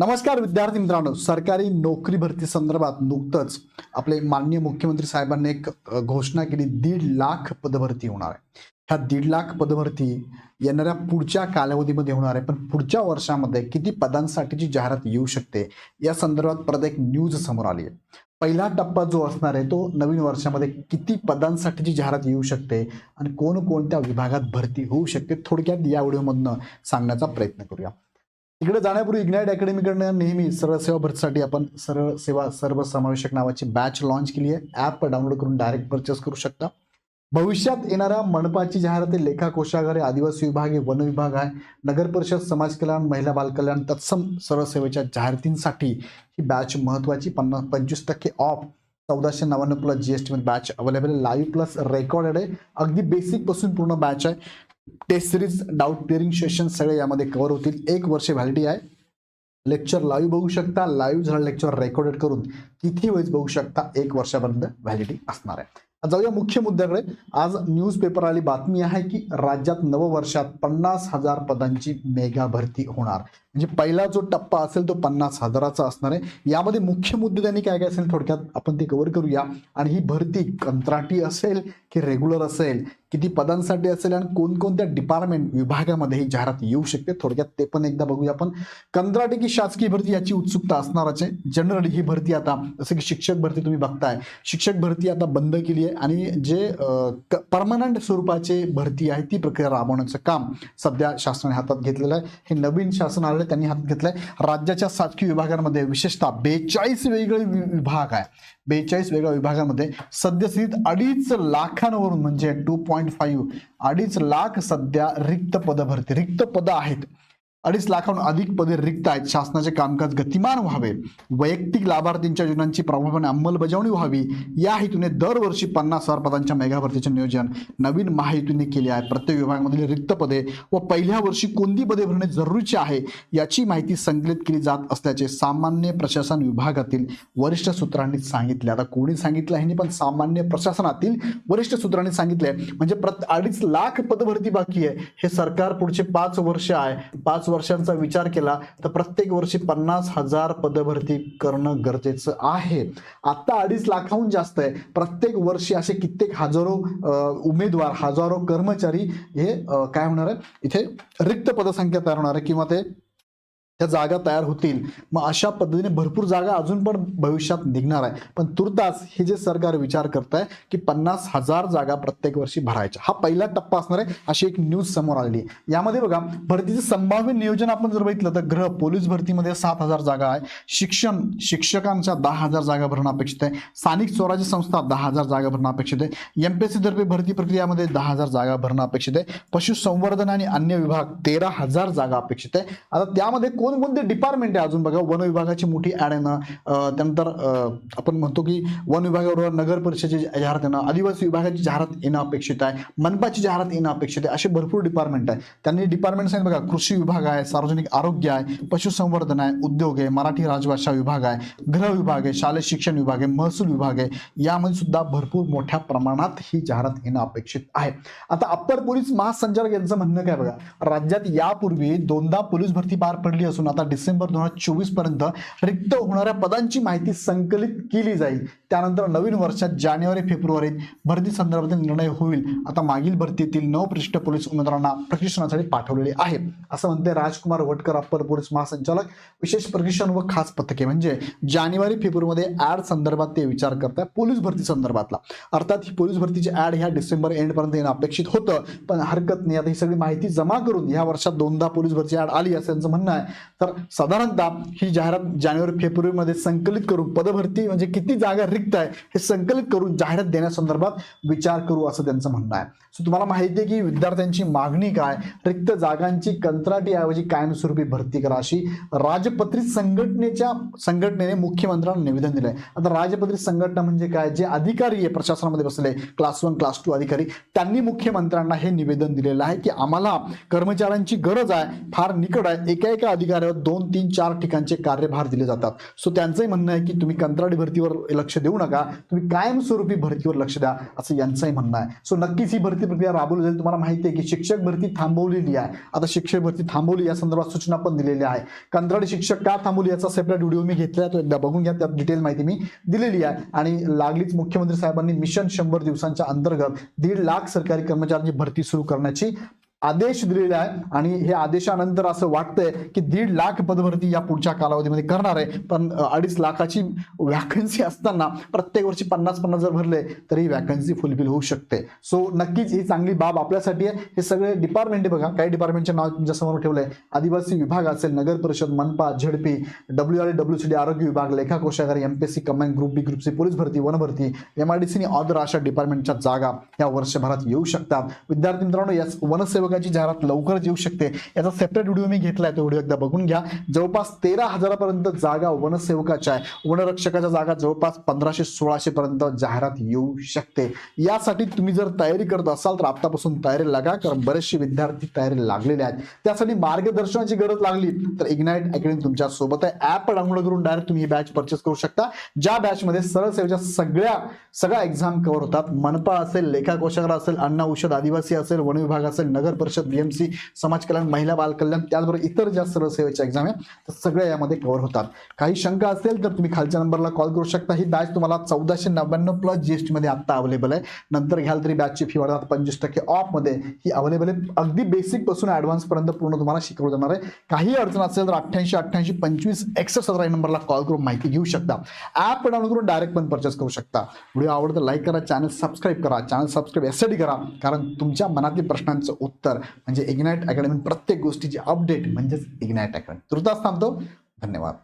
नमस्कार विद्यार्थी मित्रांनो सरकारी नोकरी भरती संदर्भात नुकतंच आपले माननीय मुख्यमंत्री साहेबांनी एक घोषणा केली दीड लाख पदभरती होणार आहे. ह्या दीड लाख पदभरती येणाऱ्या पुढच्या कालावधीमध्ये होणार आहे पण पुढच्या वर्षामध्ये किती पदांसाठीची जाहिरात येऊ शकते या संदर्भात परत एक न्यूज समोर आली आहे. पहिला टप्पा जो असणार आहे तो नवीन वर्षामध्ये किती पदांसाठीची जाहिरात येऊ शकते आणि कोणकोणत्या विभागात भरती होऊ शकते थोडक्यात या व्हिडिओमधनं सांगण्याचा प्रयत्न करूया. तिकडे जाण्यापूर्वी इग्नाइट अकॅडमीकडनं नेहमी सरळ सेवा भरतीसाठी आपण सरळ सेवा सर्वसमावेशक नावाची बॅच लॉन्च केली आहे. ॲप डाउनलोड करून डायरेक्ट परचेस करू शकता. भविष्यात येणाऱ्या मनपाची जाहिरात आहे लेखा कोशागार आहे आदिवासी विभाग आहे वन विभाग आहे. नगर परिषद समाज कल्याण महिला बालकल्याण तत्सम सरळ सेवेच्या जाहिरातींसाठी ही बॅच महत्त्वाची पन्नास पंचवीस टक्के ऑफ चौदाशे नव्याण्णव plus G S batch available आहे. लाईव्ह प्लस रेकॉर्डेड आहे. अगदी बेसिकपासून पूर्ण बॅच आहे. Test series doubt clearing session सगळे यामध्ये कव्हर होतील. एक वर्ष व्हॅलिटी आहे. लेक्चर लाईव्ह बघू शकता. लाईव्ह झालं लेक्चर रेकॉर्डेड करून. किती वेळेस बघू शकता? एक वर्षापर्यंत व्हॅलिडिटी असणार आहे. जाऊया मुख्य मुद्द्याकडे. आज न्यूजपेपर आली बातमी आहे की राज्यात नववर्षात पन्नास हजार पदांची मेगा भरती होणार. म्हणजे पहिला जो टप्पा असेल तो पन्नास हजाराचा असणार आहे. यामध्ये मुख्य मुद्दे त्यांनी काय काय असेल थोडक्यात आपण ते कव्हर करूया. आणि ही भरती कंत्राटी असेल की रेग्युलर असेल किती पदांसाठी असेल आणि कोणकोणत्या डिपार्टमेंट विभागामध्ये ही जाहिरात येऊ शकते थोडक्यात ते पण एकदा बघूया आपण. कंत्राटी की शासकीय भरती याची उत्सुकता असणारच आहे. जनरली ही भरती आता जसं की शिक्षक भरती तुम्ही बघताय. शिक्षक भरती आता बंद केली आहे आणि जे परमनंट स्वरूपाचे भरती आहे ती प्रक्रिया राबवण्याचं काम सध्या शासनाने हातात घेतलेलं आहे. हे नवीन शासन आहे, त्यांनी हात घेतलाय. राज्याच्या शासकीय विभागांमध्ये विशेषतः बेचाळीस वेगळे विभाग आहे. बेचाळीस वेगळ्या विभागांमध्ये सद्यस्थितीत अडीच लाखांवरून म्हणजे टू पॉईंट फाईव्ह अडीच लाख सध्या रिक्त पद भरती रिक्त पद आहेत. अडीच लाखाहून अधिक पदे रिक्त आहेत. शासनाचे कामकाज गतिमान व्हावे. वैयक्तिक लाभार्थींच्या योजनांची प्रभावीपणे अंमलबजावणी व्हावी. या हेतूने दरवर्षी पन्नास हजार पदांच्या मेगा भरतीचे नियोजन नवीन महायुतीने केले आहे. प्रत्येक विभागामधील रिक्त पदे व पहिल्या वर्षी कोणती पदे भरणे जरुरीचे आहे याची माहिती संकलित केली जात असल्याचे सामान्य प्रशासन विभागातील वरिष्ठ सूत्रांनी सांगितले. आता कोणी सांगितलं ह्यांनी पण सामान्य प्रशासनातील वरिष्ठ सूत्रांनी सांगितले म्हणजे प्रत अडीच लाख पदभरती बाकी आहे. हे सरकार पुढचे पाच वर्ष आहे. पाच वर्षांचा विचार केला तर प्रत्येक वर्षी पन्नास हजार पदभरती करणं गरजेचं आहे. आता अडीच लाखाहून जास्त आहे. प्रत्येक वर्षी असे कित्येक हजारो उमेदवार हजारो कर्मचारी हे काय होणार आहे? इथे रिक्त पदसंख्या तयार होणार आहे किंवा ते त्या जागा तयार होतील. मग अशा पद्धतीने भरपूर जागा अजून पण भविष्यात निघणार आहे. पण तुर्तास हे जे सरकार विचार करत आहे की पन्नास हजार जागा प्रत्येक वर्षी भरायच्या. हा पहिला टप्पा असणार आहे अशी एक न्यूज समोर आलेली आहे. यामध्ये बघा भरतीचं संभाव्य नियोजन आपण जर बघितलं तर ग्रह पोलीस भरतीमध्ये सात हजार जागा आहे. शिक्षण शिक्षकांच्या दहा हजार जागा भरणं अपेक्षित आहे. स्थानिक स्वराज्य संस्था दहा हजार जागा भरणं अपेक्षित आहे. एमपीएससी तर्फे भरती प्रक्रियामध्ये दहा हजार जागा भरणं अपेक्षित आहे. पशुसंवर्धन आणि अन्य विभाग तेरा हजार जागा अपेक्षित आहे. आता त्यामध्ये कोण कोणकोणते डिपार्टमेंट आहे अजून बघा? वन विभागाची मोठी ॲड आहे ना. त्यानंतर आपण म्हणतो की वन विभागाबरोबर नगर परिषदेची जाहिरात येणं आदिवासी विभागाची जाहिरात येणं अपेक्षित आहे. मनपाची जाहिरात येणं अपेक्षित आहे. असे भरपूर डिपार्टमेंट आहे त्यांनी डिपार्टमेंट सांगितलं बघा कृषी विभाग आहे सार्वजनिक आरोग्य आहे पशुसंवर्धन आहे उद्योग आहे मराठी राजभाषा विभाग आहे गृह विभाग आहे शालेय शिक्षण विभाग आहे महसूल विभाग आहे. यामध्ये सुद्धा भरपूर मोठ्या प्रमाणात ही जाहिरात येणं अपेक्षित आहे. आता अप्पर पोलीस महासंचालक यांचं म्हणणं काय बघा? राज्यात यापूर्वी दोनदा पोलीस भरती पार पडली असून आता डिसेंबर दोन हजार चोवीसपर्यंत रिक्त होणाऱ्या पदांची माहिती संकलित केली जाईल. त्यानंतर नवीन वर्षात जानेवारी फेब्रुवारीत भरती संदर्भातील निर्णय होईल. आता मागील भरतीतील नवप्रशिष्ट पोलीस उमेदवारांना प्रशिक्षणासाठी पाठवलेले आहे. असं म्हणते राजकुमार वटकर अप्पर पोलीस महासंचालक. विशेष प्रशिक्षण व खास पथके म्हणजे जानेवारी फेब्रुवारीमध्ये ऍड संदर्भात ते विचार करतात पोलीस भरती संदर्भातला. अर्थात ही पोलीस भरतीची ऍड ह्या डिसेंबर एंड पर्यंत येणं अपेक्षित होतं. पण हरकत नाही. आता ही सगळी माहिती जमा करून ह्या वर्षात दोनदा पोलीस भरती ऍड आली असं त्यांचं म्हणणं आहे. तर साधारणतः ही जाहिरात जानेवारी फेब्रुवारीमध्ये संकलित करून पदभरती म्हणजे किती जागा रिक्त आहे हे संकलित करून जाहिरात देण्यासंदर्भात विचार करू असं त्यांचं म्हणणं आहे. सो तुम्हाला माहिती आहे की विद्यार्थ्यांची मागणी काय? रिक्त जागांची कंत्राटी ऐवजी कायमस्वरूपी भरती करा अशी राजपत्रित संघटनेच्या संघटनेने मुख्यमंत्र्यांना निवेदन दिलंय. आता राजपत्रित संघटना म्हणजे काय? जे अधिकारी आहे प्रशासनामध्ये बसले क्लास वन क्लास टू अधिकारी त्यांनी मुख्यमंत्र्यांना हे निवेदन दिलेलं आहे की आम्हाला कर्मचाऱ्यांची गरज आहे फार निकट आहे एका एका अधिकारी अधिकाऱ्यावर दोन तीन चार ठिकाणचे कार्यभार दिले जातात. सो त्यांचंही म्हणणं आहे की तुम्ही कंत्राटी भरतीवर लक्ष देऊ नका. तुम्ही कायमस्वरूपी भरतीवर लक्ष द्या असं यांचंही म्हणणं आहे. सो नक्कीच ही भरती प्रक्रिया राबवली जाईल. तुम्हाला माहिती आहे की शिक्षक भरती थांबवलेली आहे. आता शिक्षक भरती थांबवली या संदर्भात सूचना पण दिलेल्या आहे कंत्राटी शिक्षक का थांबवली याचा सेपरेट व्हिडिओ मी घेतला तो एकदा बघून घ्या. त्यात डिटेल माहिती मी दिलेली आहे. आणि लागलीच मुख्यमंत्री साहेबांनी मिशन शंभर दिवसांच्या अंतर्गत दीड लाख सरकारी कर्मचाऱ्यांची भरती सुरू करण्याची आदेश दिलेला आहे आणि हे आदेशानंतर असं वाटतंय की दीड लाख पदभरती या पुढच्या कालावधीमध्ये करणार आहे. पण अडीच लाखाची वॅकन्सी असताना प्रत्येक वर्षी पन्नास पन्नास जर भरले तरी वॅकन्सी फुलफिल होऊ शकते. सो नक्कीच ही चांगली बाब आपल्यासाठी आहे. हे सगळे डिपार्टमेंट बघा. काही डिपार्टमेंटचे नाव तुमच्यासमोर ठेवलंय. आदिवासी विभाग असेल नगर परिषद मनपा झडपी W R W C D आरोग्य विभाग लेखा कोशागार MPSC combined group B group C police भरती वन भरती एमआरडीसी आणि ऑदर अशा डिपार्टमेंटच्या जागा या वर्षभरात येऊ शकतात. विद्यार्थी मित्रांनो या उद्योगाची जाहिरात लवकरच येऊ शकते. याचा सेपरेट व्हिडिओ मी घेतलाय तो व्हिडिओ एकदा बघून घ्या. जवळपास तेरा हजारापर्यंत जागा वनसेवकाच्या आहे. वनरक्षकाच्या जागा जवळपास पंधराशे सोळाशे पर्यंत जाहिरात येऊ शकते. यासाठी तुम्ही जर तयारी करत असाल तर आतापासून तयारी लागा कारण बरेचसे विद्यार्थी तयारी लागलेले आहेत. त्यासाठी मार्गदर्शनाची गरज लागली तर इग्नाइट अकॅडमी तुमच्यासोबत आहे. ऍप डाउनलोड करून डायरेक्ट तुम्ही ही बॅच परचेस करू शकता. ज्या बॅच मध्ये सरळ सेवेच्या सगळ्या सगळ्या एक्झाम कव्हर होतात. मनपा असेल लेखा कोशागार असेल अन्न औषध आदिवासी असेल वन विभाग असेल नगर परिषद बीएमसी समाज कल्याण महिला बाल कल्याण त्याचबरोबर इतर ज्या सरळ सेवेच्या एक्झाम आहे तर सगळ्या यामध्ये कव्हर होतात. काही शंका असेल तर तुम्ही खालच्या नंबरला कॉल करू शकता. ही बॅच तुम्हाला चौदाशे नव्याण्णव प्लस जीएसटी मध्ये आता अवेलेबल आहे. नंतर घ्याल तरी बॅचची फी वाढतात पंचवीस टक्के ऑफमध्ये ही अवेलेबल आहे. अगदी बेसिकपासून ऍडव्हान्स पर्यंत पूर्ण तुम्हाला शिकवलं जाणार आहे. काही अडचण असेल तर अठ्ठ्याऐंशी अठ्ठ्याऐंशी पंचवीस एकसष्ट सतरा नंबरला कॉल करून माहिती घेऊ शकता. ऍप डाऊनलोड करून डायरेक्ट पण परचेस करू शकता. व्हिडिओ आवडतं लाईक करा चॅनल सबस्क्राईब करा. चॅनल सबस्क्राईब यासाठी करा कारण तुमच्या मनातील प्रश्नांचं उत्तर म्हणजे इग्नाइट अकॅडमी प्रत्येक गोष्टीची अपडेट म्हणजेच इग्नाइट अकॅडमी तुर्तास थांबतो. धन्यवाद.